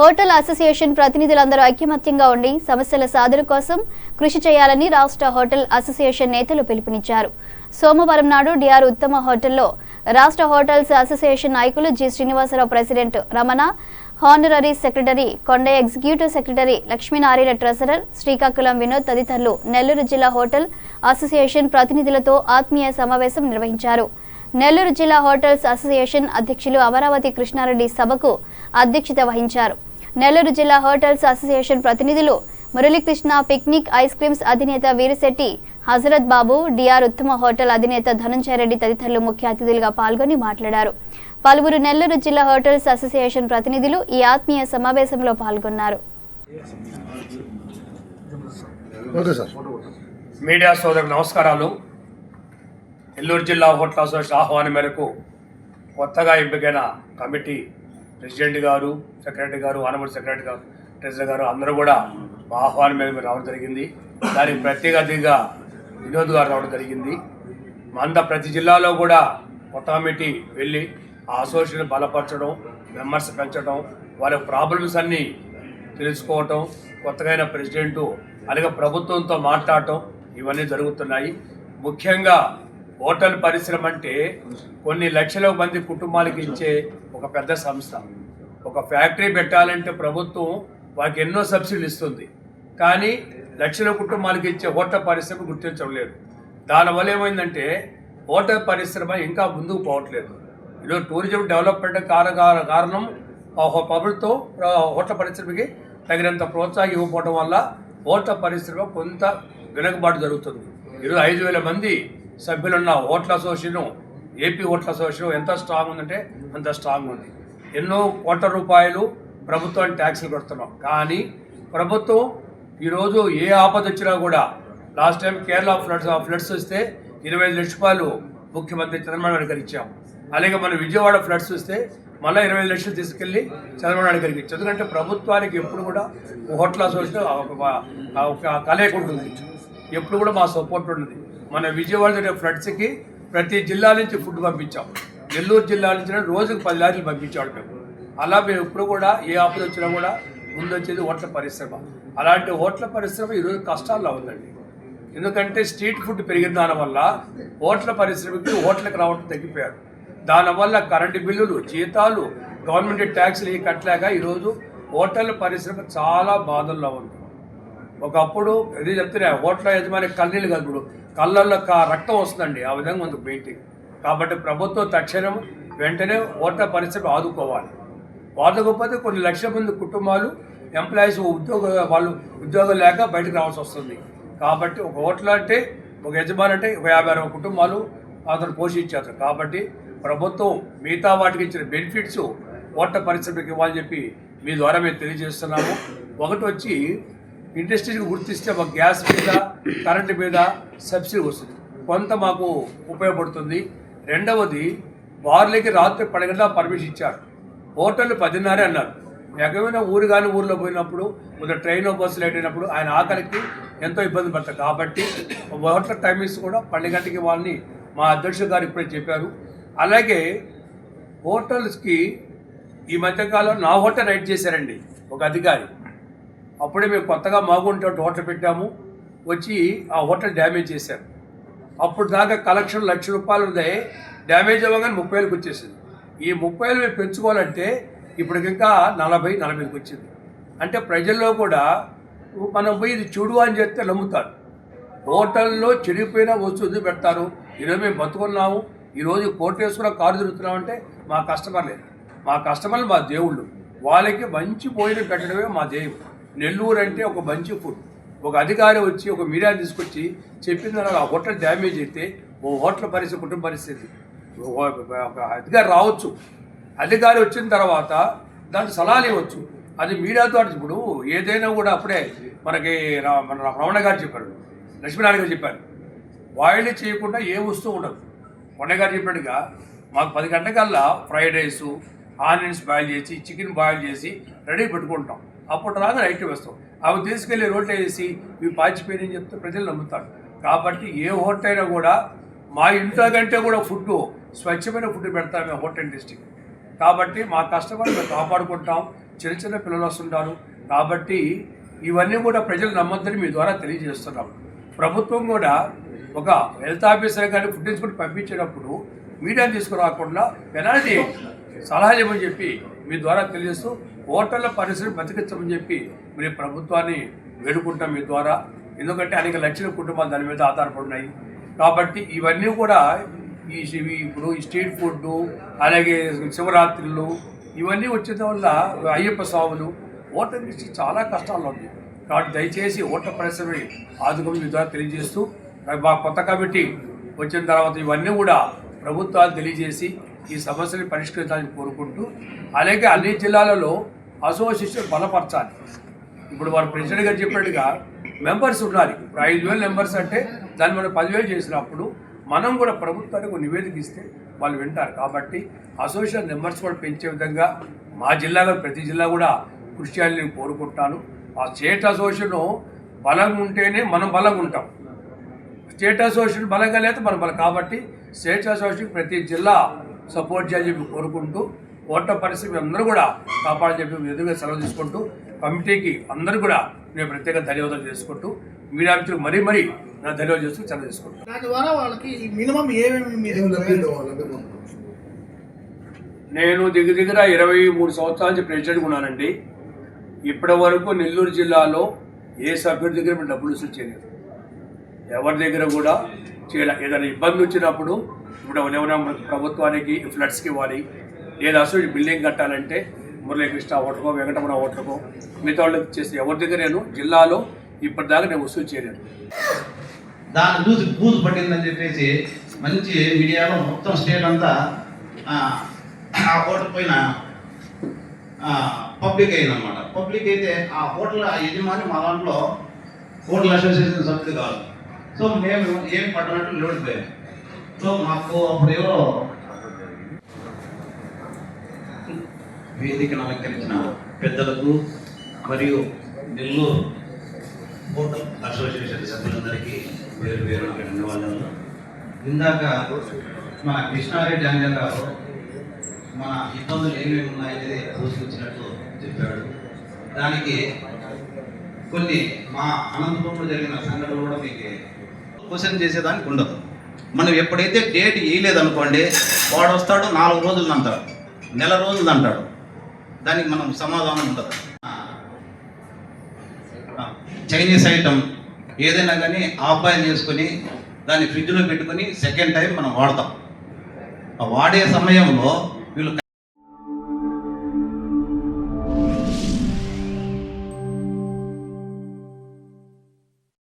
Hotel association ప్రతినిధులందరూ ఐక్యమత్యంగా ఉండి సమస్యల సాధన కోసం కృషి చేయాలని రాష్ట్ర హోటల్ అసోసియేషన్ నేతలు పిలుపునిచ్చారు. సోమవారం నాడు డిఆర్ ఉత్తమ హోటల్లో రాష్ట్ర హోటల్స్ అసోసియేషన్ నాయకులు G Srinivasarao president Ramana honorary secretary Konda executive secretary Lakshminarayana treasurer Srikakulam Vinod తదితరులు నెల్లూరు జిల్లా హోటల్ అసోసియేషన్ ప్రతినిధులతో ఆత్మీయ సమావేశం నిర్వహించారు. నెల్లూరు జిల్లా హోటల్స్ అసోసియేషన్ అధ్యక్షులు అమరావతి కృష్ణారెడ్డి సభకు అధ్యక్షత వహించారు. నెల్లూరు జిల్లా హోటల్స్ అసోసియేషన్ ప్రతినిధులు మురళీకృష్ణ పిక్నిక్ ఐస్ క్రీమ్స్ అధినేత Veerisetti Hazarath Babu D R Uttama hotel అధినేత ధనంజయ రెడ్డి తదితరులు ముఖ్య అతిథులుగా పాల్గొని మాట్లాడారు. పలువురు నెల్లూరు జిల్లా హోటల్స్ అసోసియేషన్ ప్రతినిధులు ఈ ఆత్మీయ సమావేశంలో పాల్గొన్నారు. Okay sir. మీడియా సోదరులకు నమస్కారాలు. నెల్లూరు జిల్లా హోటల్ అసోసియేషన్ ఆహ్వానం మేరకు కొత్తగా ఎంపికైన కమిటీ ప్రెసిడెంట్ గారు సెక్రటరీ గారు ఆనబడి సెక్రటరీ గారు ట్రెజరర్ గారు అందరూ కూడా మా ఆహ్వానం మీద రావడం జరిగింది. దానికి ప్రత్యేక అతిథిగా వినోద్ గారు రావడం జరిగింది. మంద ప్రతి జిల్లాలో కూడా కొత్త కమిటీ వెళ్ళి ఆ అసోసియేషన్ బలపరచడం మెంబర్స్ పెంచడం వారి ప్రాబ్లమ్స్ అన్నీ తెలుసుకోవటం కొత్తగా ప్రెసిడెంటు అలాగే ప్రభుత్వంతో మాట్లాడటం ఇవన్నీ జరుగుతున్నాయి. ముఖ్యంగా హోటల్ పరిశ్రమ అంటే కొన్ని లక్షల మంది కుటుంబాలకు ఇచ్చే ఒక పెద్ద సంస్థ. ఒక ఫ్యాక్టరీ పెట్టాలంటే ప్రభుత్వం వారికి ఎన్నో సబ్సిడీలు ఇస్తుంది. కానీ లక్షల కుటుంబాలకు ఇచ్చే హోటల్ పరిశ్రమ గుర్తించడం లేదు. దానివల్ల ఏమైందంటే హోటల్ పరిశ్రమ ఇంకా ముందుకు పోవట్లేదు. ఈరోజు టూరిజం డెవలప్మెంట్ కార- కారణం ప్రభుత్వం హోటల్ పరిశ్రమకి తగినంత ప్రోత్సాహం ఇవ్వకపోవడం వల్ల హోటల్ పరిశ్రమ కొంత వెనుకబాటు జరుగుతుంది. ఈరోజు ఐదు వేల మంది సభ్యులున్న ఓట్ల అసోసియేషన్ ఏపీ ఓట్ల అసోసియేషన్ ఎంత స్ట్రాంగ్ ఉందంటే అంత స్ట్రాంగ్ ఉంది. ఎన్నో కోట్ల రూపాయలు ప్రభుత్వం ట్యాక్స్లు కడుతున్నాం. కానీ ప్రభుత్వం ఈరోజు ఏ ఆపద వచ్చినా కూడా last time Kerala floods floods వస్తే ఇరవై ఐదు లక్షల రూపాయలు ముఖ్యమంత్రి చంద్రబాబు నాయుడు గారికి ఇచ్చాం. అలాగే మన విజయవాడ ఫ్లడ్స్ వస్తే మళ్ళీ ఇరవై ఐదు లక్షలు తీసుకెళ్ళి చంద్రబాబు నాయుడు గారికి ఇచ్చాం. ఎందుకంటే ప్రభుత్వానికి ఎప్పుడు కూడా హోటల్ అసోసియేషన్ ఒక- కలయిక ఉంటుంది. ఎప్పుడు కూడా మా సపోర్ట్ ఉంటుంది మన విజయవాడ జరిగే ఫ్లడ్స్కి ప్రతి జిల్లా నుంచి ఫుడ్ పంపించాం. నెల్లూరు జిల్లా నుంచి రోజుకు పది లారీలు పంపించాడు మేము. అలా మేము ఇప్పుడు కూడా ఏ ఆపద వచ్చినా కూడా ముందు వచ్చేది హోటల్ పరిశ్రమ. అలాంటి హోటల్ పరిశ్రమ ఈరోజు కష్టాల్లో ఉందండి. ఎందుకంటే స్ట్రీట్ ఫుడ్ పెరిగిన దానివల్ల హోటల్ పరిశ్రమకి హోటల్కి రావడం తగ్గిపోయారు. దానివల్ల కరెంటు బిల్లులు జీతాలు గవర్నమెంట్ ట్యాక్స్లు ఇవి కట్టలేక ఈరోజు హోటల్ పరిశ్రమ చాలా బాధల్లో ఉంది. ఒకప్పుడు ఇది చెప్తున్నా హోటల్ యజమాని కన్నీళ్ళు కలుపుడు కళ్ళల్లో కా రక్తం వస్తుందండి ఆ విధంగా ఉంది పెయింటింగ్. కాబట్టి ప్రభుత్వం తక్షణం వెంటనే ఓట పరిస్థితి ఆదుకోవాలి. ఆదుకోకపోతే కొన్ని లక్షల మంది కుటుంబాలు ఎంప్లాయీస్ ఉద్యోగ వాళ్ళు ఉద్యోగం లేక బయటకు రావాల్సి వస్తుంది. కాబట్టి ఒక హోటల్ అంటే ఒక యజమాని అంటే ఒక యాభై అరవై కుటుంబాలు అతను పోషించారు కాబట్టి ప్రభుత్వం మిగతా వాటికి ఇచ్చిన బెనిఫిట్స్ ఓట పరిశ్రమకి ఇవ్వాలని చెప్పి మీ ద్వారా మేము తెలియజేస్తున్నాము. ఒకటి వచ్చి ఇండస్ట్రీకి గుర్తిస్తే ఒక గ్యాస్ మీద కరెంటు మీద సబ్సిడీ వస్తుంది. కొంత మాకు ఉపయోగపడుతుంది. రెండవది బార్లకి రాత్రి పడగంట పర్మిషన్ ఇచ్చారు. హోటల్ పదిన్నరే అన్నారు. ఎగమైన ఊరు కానీ ఊర్లో పోయినప్పుడు కొంత ట్రైన్ బస్సు లేట్ అయినప్పుడు ఆయన ఆకలికి ఎంతో ఇబ్బంది పడతారు. కాబట్టి హోటల్ టైమింగ్స్ కూడా పన్నెండు గంటకి వాళ్ళని మా అధ్యక్షుడు గారు ఇప్పుడే చెప్పారు. అలాగే హోటల్స్కి ఈ మధ్యకాలం నా హోటల్ రైడ్ చేశారండి ఒక అధికారి. అప్పుడే మేము కొత్తగా మాగుంటే హోటల్ పెట్టాము. వచ్చి ఆ హోటల్ డ్యామేజ్ చేశారు. అప్పుడు దాకా కలెక్షన్ లక్ష రూపాయలు ఉన్నాయి డ్యామేజ్ అవ్వగానే ముప్పై వేలకు వచ్చేసింది. ఈ ముప్పై వేలు మేము పెంచుకోవాలంటే ఇప్పటికి ఇంకా నలభై నలభైకి వచ్చింది. అంటే ప్రజల్లో కూడా మనం పోయి ఇది చూడు అని చెప్తే నమ్ముతారు. హోటల్లో చెడిపోయిన వస్తువు పెడతారు? ఈరోజు మేము బతుకున్నాము. ఈరోజు కోర్టు వేసుకున్న కారు తిరుగుతున్నామంటే మా కస్టమర్లే. మా కస్టమర్లు మా దేవుళ్ళు. వాళ్ళకి మంచి భోజనం పెట్టడమే మా దేవుడు నెల్లూరు అంటే ఒక మంచి ఫుడ్. ఒక అధికారి వచ్చి ఒక మీడియా తీసుకొచ్చి చెప్పింది ఆ హోటల్ డ్యామేజ్ అయితే ఓ హోటల్ పరిస్థితి కుటుంబ పరిస్థితి. ఒక అధికారి రావచ్చు. అధికారి వచ్చిన తర్వాత దాంట్లో సలహాలు ఇవ్వచ్చు. అది మీడియాతో ఇప్పుడు ఏదైనా కూడా అప్పుడే మనకి రా- మన రమణ గారు చెప్పారు లక్ష్మీనారాయణ గారు చెప్పారు. బాయిల్ చేయకుండా ఏ వస్తువు ఉండదు. కొండ గారు చెప్పినట్టుగా మాకు పది గంటకల్లా ఫ్రైడ్ రైసు ఆనియన్స్ బాయిల్ చేసి చికెన్ బాయిల్ చేసి రెడీ పెట్టుకుంటాం. అప్పుడు రాగా రైట్ వేస్తాం. అవి తీసుకెళ్ళి రోట్లో వేసి ఇవి పాచిపోయినని చెప్తే ప్రజలు నమ్ముతారు. కాబట్టి ఏ హోటల్ అయినా కూడా మా ఇంట్లో కంటే కూడా ఫుడ్ స్వచ్ఛమైన ఫుడ్ పెడతాం మేము హోటల్ డిస్టిక్ కాబట్టి మా కస్టమర్ మేము కాపాడుకుంటాం. చిన్న చిన్న పిల్లలు వస్తుంటారు. కాబట్టి ఇవన్నీ కూడా ప్రజలు నమ్మొద్దని మీ ద్వారా తెలియజేస్తున్నాం. ప్రభుత్వం కూడా ఒక హెల్త్ ఆఫీసర్ కానీ ఫుడ్ ఇన్స్పెక్టర్ పంపించేటప్పుడు మీడియా తీసుకురాకుండా పెనాల్టీ సలహా ఇవ్వమని చెప్పి మీ ద్వారా తెలియజేస్తూ ఓటర్ల పరిస్థితిని బతికించమని చెప్పి మీరు ప్రభుత్వాన్ని వేడుకుంటాం మీ ద్వారా. ఎందుకంటే అనేక లక్షల కుటుంబాలు దాని మీద ఆధారపడినాయి కాబట్టి ఇవన్నీ కూడా ఈ ఇప్పుడు ఈ స్ట్రీట్ ఫుడ్ అలాగే శివరాత్రులు ఇవన్నీ వచ్చిన వల్ల అయ్యప్ప స్వాములు ఓటర్ నుంచి చాలా కష్టాలు ఉన్నాయి కాబట్టి దయచేసి ఓటర్ పరిశ్రమని ఆదుకోమని మీ ద్వారా తెలియజేస్తూ మా కొత్త కమిటీ వచ్చిన తర్వాత ఇవన్నీ కూడా ప్రభుత్వాలు తెలియజేసి ఈ సమస్యని పరిష్కరించాలని కోరుకుంటూ అలాగే అన్ని జిల్లాలలో అసోసియేషన్ బలపరచాలి. ఇప్పుడు వారు ప్రెసిడెంట్ గారు చెప్పినట్టుగా మెంబర్స్ ఉండాలి. ఇప్పుడు ఐదు వేలు మెంబర్స్ అంటే దాన్ని మనం పదివేలు చేసినప్పుడు మనం కూడా ప్రభుత్వానికి నివేదిక ఇస్తే వాళ్ళు వింటారు. కాబట్టి అసోసియేషన్ మెంబర్స్ కూడా పెంచే విధంగా మా జిల్లాలో ప్రతి జిల్లా కూడా కృషి చేయాలని నేను కోరుకుంటాను. ఆ స్టేట్ అసోసియేషన్ బలంగా ఉంటేనే మనం బలంగా ఉంటాం. స్టేట్ అసోసియేషన్ బలంగా లేదు మనం బలం. కాబట్టి స్టేట్ అసోసియేషన్ ప్రతి జిల్లా సపోర్ట్ చేయాలని చెప్పి కోరుకుంటూ ఓట్ల పరిస్థితి అందరూ కూడా కాపాడని చెప్పి ఎదురుగా సెలవు తీసుకుంటూ కమిటీకి అందరూ కూడా నేను ప్రత్యేక ధన్యవాదాలు చేసుకుంటూ మీడియా మిత్రులకు మరీ మరీ నా ధన్యవాదాలు చేస్తూ సెలవు తీసుకుంటాను దాని ద్వారా వాళ్ళకి మినిమం ఏమేమి నేను దగ్గర దగ్గర ఇరవై మూడు సంవత్సరాల నుంచి ప్రెసిడెంట్గా ఉన్నానండి. ఇప్పటి వరకు నెల్లూరు జిల్లాలో ఏ సభ్యుడి దగ్గర మేము డబ్బులు వసూలు చేయలేదు. ఎవరి దగ్గర కూడా చేయలే. ఏదైనా ఇబ్బంది వచ్చినప్పుడు ఇప్పుడు ఎవరైనా ప్రభుత్వానికి ఫ్లడ్స్కి ఇవ్వాలి. లేదా అసలు బిల్డింగ్ కట్టాలంటే మురళీకృష్ణ ఓటర్కో వెంకటరమణ ఓటర్కో మిగతా వాళ్ళకి చేసి ఎవరి దగ్గర నేను జిల్లాలో ఇప్పటిదాకా నేను వసూలు చేయలేదు. దాని చూసి బూజు పట్టిందని చెప్పేసి మంచి మీడియాలో మొత్తం స్టేట్ అంతా ఆ, హోటల్ పైన పబ్లిక్ అయిందనమాట పబ్లిక్ అయితే ఆ హోటల్ యజమాని మా దాంట్లో హోటల్ అసోసియేషన్ సభ్యులు కాదు. సో మేము ఏం పట్టనట్టు నిలబడిపోయాం సో మాకు అప్పుడు ఎవరో వేదికను అలంకరించిన పెద్దలకు మరియు నెల్లూరు హోటల్ అసోసియేషన్ సభ్యులందరికీ పేరు పేరు ధన్యవాదాలు. ఇందాక మన కృష్ణారెడ్డి అంజన్ గారు మన ఇబ్బందులు ఏమేమి ఉన్నాయనేది సూచించినట్టు చెప్పాడు. దానికి కొన్ని మా అనంతపురంలో జరిగిన సంఘటనలు కూడా మీకు క్వశ్చన్ చేసేదానికి ఉండదు. మనం ఎప్పుడైతే డేట్ వేయలేదనుకోండి వాడు వస్తాడు నాలుగు రోజులు అంటాడు నెల రోజులు అంటాడు. దానికి మనం సమాధానం ఉండదు. చైనీస్ ఐటమ్ ఏదైనా కానీ ఆపాయం చేసుకొని దాన్ని ఫ్రిడ్జ్లో పెట్టుకొని సెకండ్ టైం మనం వాడతాం. వాడే సమయంలో